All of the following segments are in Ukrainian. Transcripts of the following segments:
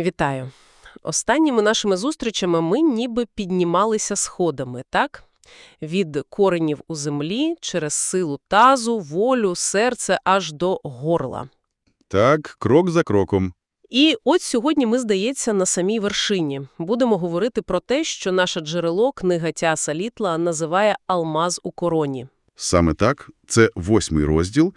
Вітаю. Останніми нашими зустрічами ми ніби піднімалися сходами, так? Від коренів у землі, через силу тазу, волю, серце аж до горла. Так, крок за кроком. І от сьогодні ми, здається, на самій вершині. Будемо говорити про те, що наше джерело, книга Тяса Літла, називає «Алмаз у короні». Саме так, це восьмий розділ,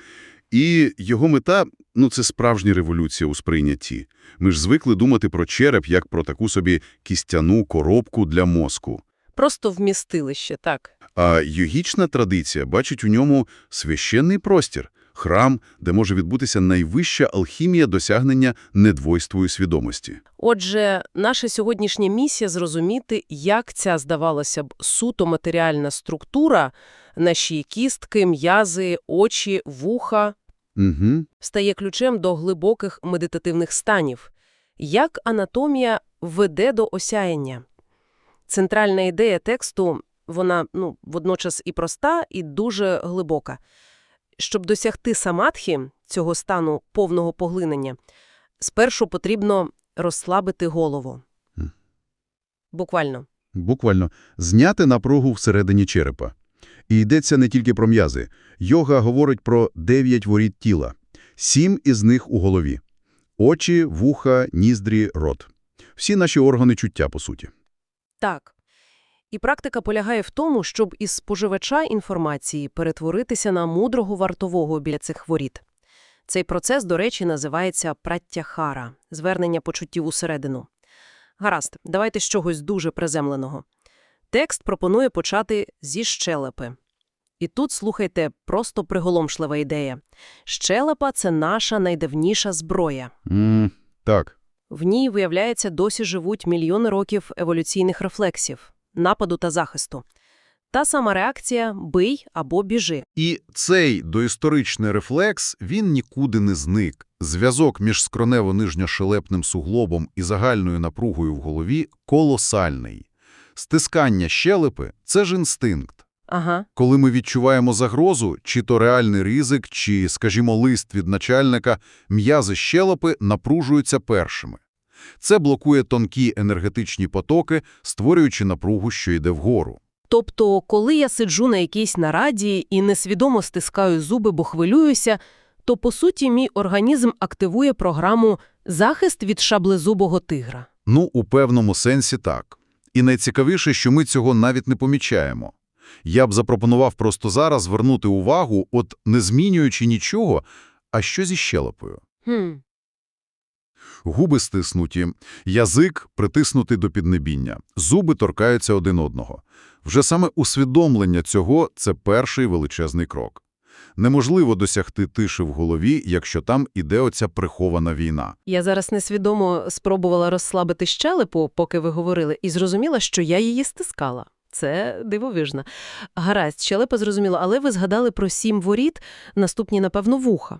і його мета – ну, це справжня революція у сприйнятті. Ми ж звикли думати про череп як про таку собі кістяну коробку для мозку. Просто вмістилище, так? А йогічна традиція бачить у ньому священний простір, храм, де може відбутися найвища алхімія досягнення недвойствої свідомості. Отже, наша сьогоднішня місія – зрозуміти, як ця, здавалося б, суто матеріальна структура, наші кістки, м'язи, очі, вуха, Угу. стає ключем до глибоких медитативних станів. Як анатомія веде до осяяння? Центральна ідея тексту, вона ну, водночас і проста, і дуже глибока. Щоб досягти самадхі, цього стану повного поглинення, спершу потрібно розслабити голову. Буквально. Буквально зняти напругу всередині черепа. І йдеться не тільки про м'язи. Йога говорить про дев'ять воріт тіла. Сім із них у голові. Очі, вуха, ніздрі, рот. Всі наші органи чуття, по суті. Так. І практика полягає в тому, щоб із споживача інформації перетворитися на мудрого вартового біля цих воріт. Цей процес, до речі, називається праттяхара – звернення почуттів усередину. Гаразд, давайте з чогось дуже приземленого. Текст пропонує почати зі щелепи. І тут, слухайте, просто приголомшлива ідея. Щелепа – це наша найдавніша зброя. М так. В ній, виявляється, досі живуть мільйони років еволюційних рефлексів, нападу та захисту. Та сама реакція «бий» або «біжи». І цей доісторичний рефлекс, він нікуди не зник. Зв'язок між скронево-нижньошелепним суглобом і загальною напругою в голові колосальний. Стискання щелепи – це ж інстинкт. Ага. Коли ми відчуваємо загрозу, чи то реальний ризик, чи, скажімо, лист від начальника, м'язи щелепи напружуються першими. Це блокує тонкі енергетичні потоки, створюючи напругу, що йде вгору. Тобто, коли я сиджу на якійсь нараді і несвідомо стискаю зуби, бо хвилююся, то, по суті, мій організм активує програму «захист від шаблезубого тигра». Ну, у певному сенсі так. І найцікавіше, що ми цього навіть не помічаємо. Я б запропонував просто зараз звернути увагу, от не змінюючи нічого, а що зі щелепою. Хм. Губи стиснуті, язик притиснутий до піднебіння, зуби торкаються один одного. Вже саме усвідомлення цього – це перший величезний крок. Неможливо досягти тиші в голові, якщо там іде оця прихована війна. Я зараз несвідомо спробувала розслабити щелепу, поки ви говорили, і зрозуміла, що я її стискала. Це дивовижно. Гаразд, щелепа зрозуміла, але ви згадали про сім воріт, наступні, напевно, вуха.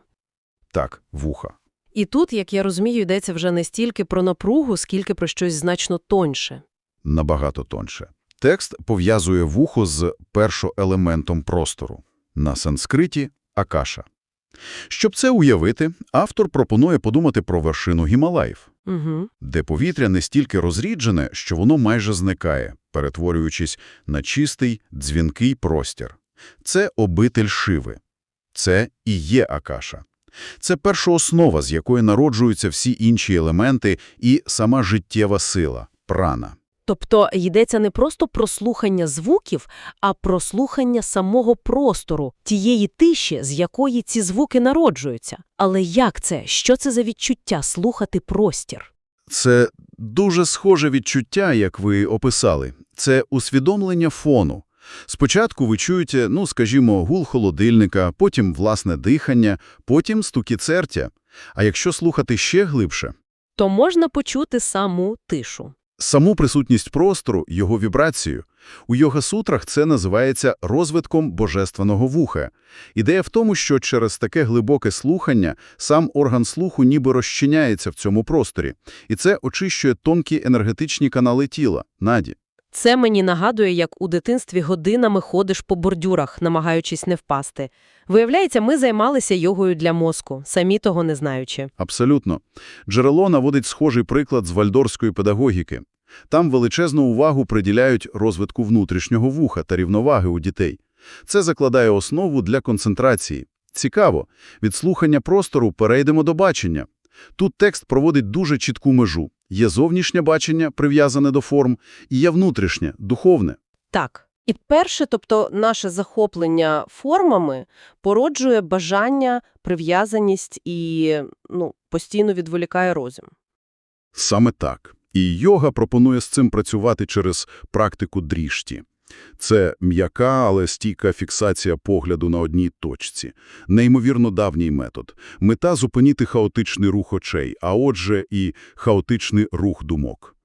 Так, вуха. І тут, як я розумію, йдеться вже не стільки про напругу, скільки про щось значно тоньше. Набагато тонше. Текст пов'язує вухо з першоелементом простору. На санскриті – акаша. Щоб це уявити, автор пропонує подумати про вершину Гімалаїв, Угу. де повітря не стільки розріджене, що воно майже зникає, перетворюючись на чистий, дзвінкий простір. Це обитель Шиви. Це і є акаша. Це першооснова, з якої народжуються всі інші елементи і сама життєва сила – прана. Тобто йдеться не просто про слухання звуків, а про слухання самого простору, тієї тиші, з якої ці звуки народжуються. Але як це? Що це за відчуття слухати простір? Це дуже схоже відчуття, як ви описали. Це усвідомлення фону. Спочатку ви чуєте, ну, скажімо, гул холодильника, потім власне дихання, потім стуки цертя. А якщо слухати ще глибше, То можна почути саму тишу. Саму присутність простору, його вібрацію. У йога-сутрах це називається розвитком божественного вуха. Ідея в тому, що через таке глибоке слухання сам орган слуху ніби розчиняється в цьому просторі, і це очищує тонкі енергетичні канали тіла, наді. Це мені нагадує, як у дитинстві годинами ходиш по бордюрах, намагаючись не впасти. Виявляється, ми займалися йогою для мозку, самі того не знаючи. Абсолютно. Джерело наводить схожий приклад з вальдорської педагогіки. Там величезну увагу приділяють розвитку внутрішнього вуха та рівноваги у дітей. Це закладає основу для концентрації. Цікаво, від слухання простору перейдемо до бачення. Тут текст проводить дуже чітку межу. Є зовнішнє бачення, прив'язане до форм, і є внутрішнє, духовне. Так. І перше, тобто наше захоплення формами породжує бажання, прив'язаність і ну, постійно відволікає розум. Саме так. І йога пропонує з цим працювати через практику дрішті. Це м'яка, але стійка фіксація погляду на одній точці. Неймовірно давній метод. Мета – зупинити хаотичний рух очей, а отже і хаотичний рух думок.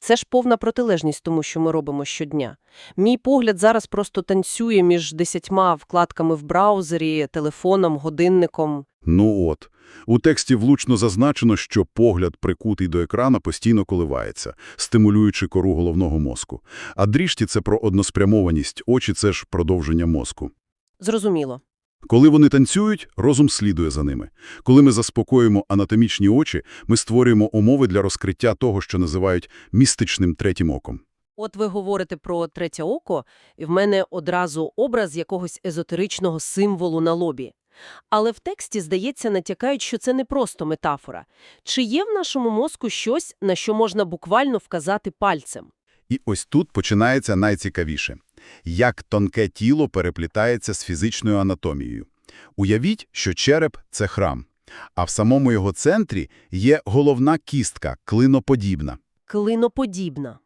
Це ж повна протилежність тому, що ми робимо щодня. Мій погляд зараз просто танцює між десятьма вкладками в браузері, телефоном, годинником. Ну от. У тексті влучно зазначено, що погляд, прикутий до екрана, постійно коливається, стимулюючи кору головного мозку. А дрішті – це про односпрямованість, очі – це ж продовження мозку. Зрозуміло. Коли вони танцюють, розум слідує за ними. Коли ми заспокоюємо анатомічні очі, ми створюємо умови для розкриття того, що називають містичним третім оком. От ви говорите про третє око, і в мене одразу образ якогось езотеричного символу на лобі. Але в тексті, здається, натякають, що це не просто метафора. Чи є в нашому мозку щось, на що можна буквально вказати пальцем? І ось тут починається найцікавіше. Як тонке тіло переплітається з фізичною анатомією. Уявіть, що череп – це храм, а в самому його центрі є головна кістка, клиноподібна. Клиноподібна.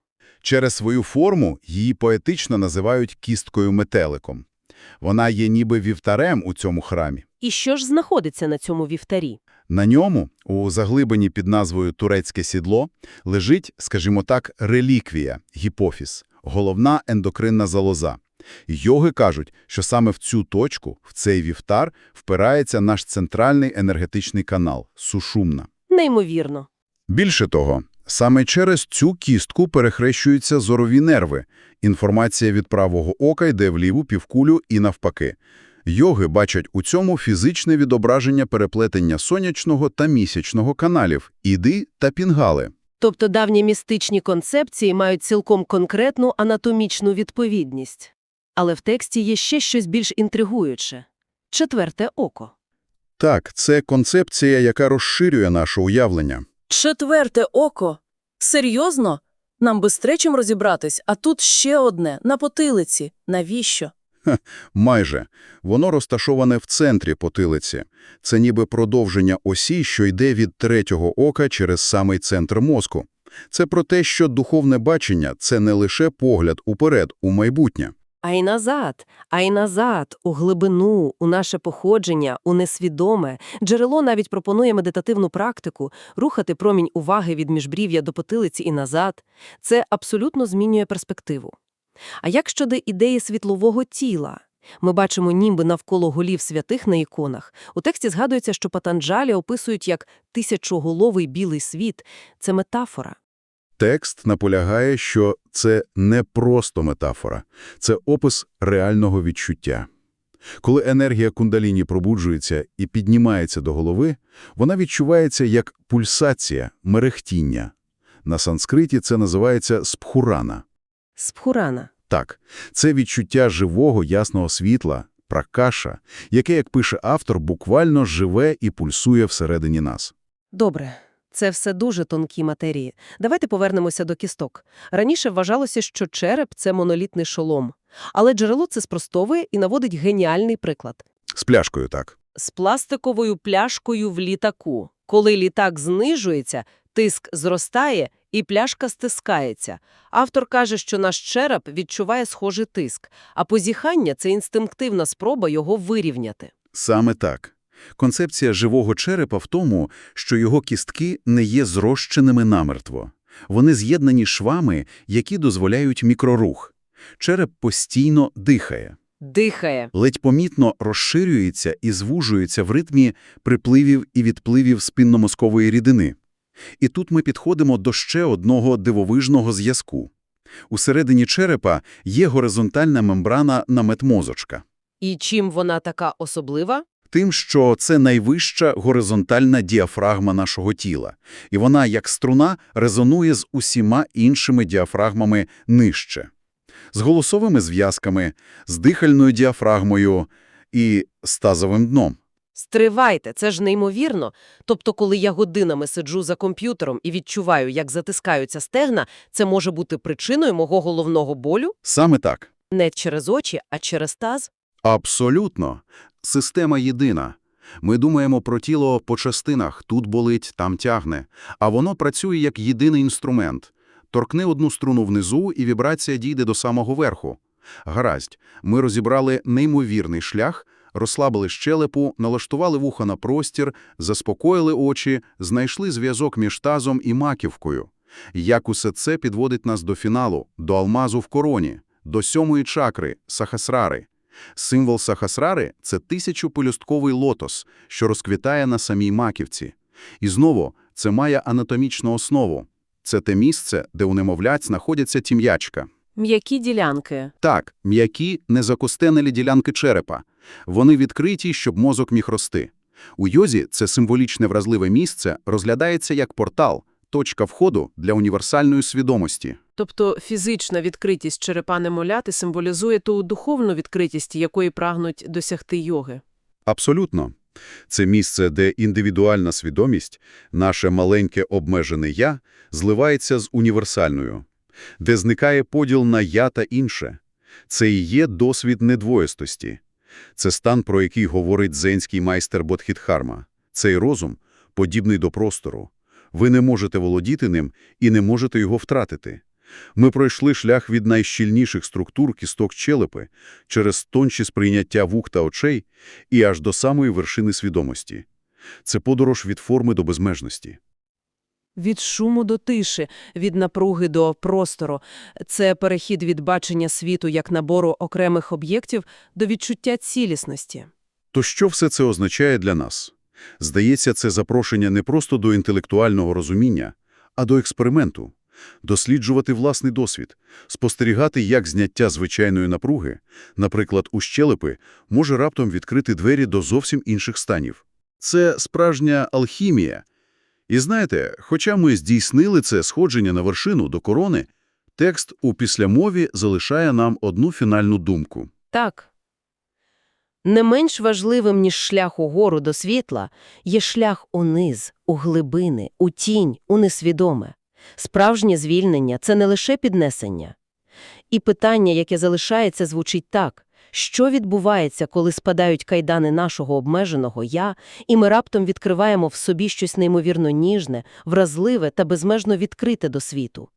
Через свою форму її поетично називають кісткою-метеликом. Вона є ніби вівтарем у цьому храмі. І що ж знаходиться на цьому вівтарі? На ньому, у заглибині під назвою «Турецьке сідло», лежить, скажімо так, реліквія – гіпофіз, головна ендокринна залоза. Йоги кажуть, що саме в цю точку, в цей вівтар, впирається наш центральний енергетичний канал – сушумна. Неймовірно. Більше того, саме через цю кістку перехрещуються зорові нерви. Інформація від правого ока йде в ліву півкулю і навпаки. Йоги бачать у цьому фізичне відображення переплетення сонячного та місячного каналів – іди та пінгали. Тобто давні містичні концепції мають цілком конкретну анатомічну відповідність. Але в тексті є ще щось більш інтригуюче. Четверте око. Так, це концепція, яка розширює наше уявлення. Четверте око? Серйозно? Нам би з розібратись, а тут ще одне, на потилиці. Навіщо? Майже. Воно розташоване в центрі потилиці. Це ніби продовження осі, що йде від третього ока через самий центр мозку. Це про те, що духовне бачення – це не лише погляд уперед, у майбутнє. А й назад, а й назад, у глибину, у наше походження, у несвідоме. Джерело навіть пропонує медитативну практику – рухати промінь уваги від міжбрів'я до потилиці і назад. Це абсолютно змінює перспективу. А як щодо ідеї світлового тіла? Ми бачимо німби навколо голів святих на іконах. У тексті згадується, що Патанджалі описують як «тисячоголовий білий світ». Це метафора. Текст наполягає, що це не просто метафора, це опис реального відчуття. Коли енергія кундаліні пробуджується і піднімається до голови, вона відчувається як пульсація, мерехтіння. На санскриті це називається спхурана. Спхурана. Так, це відчуття живого ясного світла, пракаша, яке, як пише автор, буквально живе і пульсує всередині нас. Добре. Це все дуже тонкі матерії. Давайте повернемося до кісток. Раніше вважалося, що череп – це монолітний шолом. Але джерело це спростовує і наводить геніальний приклад. З пляшкою так. З пластиковою пляшкою в літаку. Коли літак знижується, тиск зростає і пляшка стискається. Автор каже, що наш череп відчуває схожий тиск, а позіхання – це інстинктивна спроба його вирівняти. Саме так. Концепція живого черепа в тому, що його кістки не є зрощеними намертво. Вони з'єднані швами, які дозволяють мікрорух. Череп постійно дихає. Дихає. ледь помітно розширюється і звужується в ритмі припливів і відпливів спинномозкової рідини. І тут ми підходимо до ще одного дивовижного зв'язку. Усередині черепа є горизонтальна мембрана наметмозочка. І чим вона така особлива? Тим, що це найвища горизонтальна діафрагма нашого тіла, і вона, як струна, резонує з усіма іншими діафрагмами нижче. З голосовими зв'язками, з дихальною діафрагмою і з тазовим дном. Стривайте, це ж неймовірно. Тобто, коли я годинами сиджу за комп'ютером і відчуваю, як затискаються стегна, це може бути причиною мого головного болю? Саме так. Не через очі, а через таз? Абсолютно. Система єдина. Ми думаємо про тіло по частинах, тут болить, там тягне. А воно працює як єдиний інструмент. Торкни одну струну внизу, і вібрація дійде до самого верху. Гаразд, ми розібрали неймовірний шлях, розслабили щелепу, налаштували вуха на простір, заспокоїли очі, знайшли зв'язок між тазом і маківкою. Як усе це підводить нас до фіналу, до алмазу в короні, до сьомої чакри – сахасрари. Символ сахасрари – це тисячопелюстковий лотос, що розквітає на самій маківці. І знову, це має анатомічну основу. Це те місце, де у немовлять знаходяться тім'ячка. М'які ділянки. Так, м'які, незакостенелі ділянки черепа. Вони відкриті, щоб мозок міг рости. У йозі це символічне вразливе місце розглядається як портал, точка входу для універсальної свідомості. Тобто фізична відкритість черепа немоляти символізує ту духовну відкритість, якої прагнуть досягти йоги. Абсолютно. Це місце, де індивідуальна свідомість, наше маленьке обмежене «я» зливається з універсальною, де зникає поділ на «я» та інше. Це і є досвід недвоєстості. Це стан, про який говорить дзенський майстер Бодхітхарма. Цей розум подібний до простору. Ви не можете володіти ним і не можете його втратити. Ми пройшли шлях від найщільніших структур кісток челепи через тонші сприйняття вух та очей і аж до самої вершини свідомості. Це подорож від форми до безмежності. Від шуму до тиші, від напруги до простору. Це перехід від бачення світу як набору окремих об'єктів до відчуття цілісності. То що все це означає для нас? Здається, це запрошення не просто до інтелектуального розуміння, а до експерименту. Досліджувати власний досвід, спостерігати, як зняття звичайної напруги, наприклад, у щелепи, може раптом відкрити двері до зовсім інших станів. Це справжня алхімія. І знаєте, хоча ми здійснили це сходження на вершину до корони, текст у післямові залишає нам одну фінальну думку. Так. Не менш важливим, ніж шлях угору до світла, є шлях униз, у глибини, у тінь, у несвідоме. Справжнє звільнення – це не лише піднесення. І питання, яке залишається, звучить так. Що відбувається, коли спадають кайдани нашого обмеженого «я», і ми раптом відкриваємо в собі щось неймовірно ніжне, вразливе та безмежно відкрите до світу?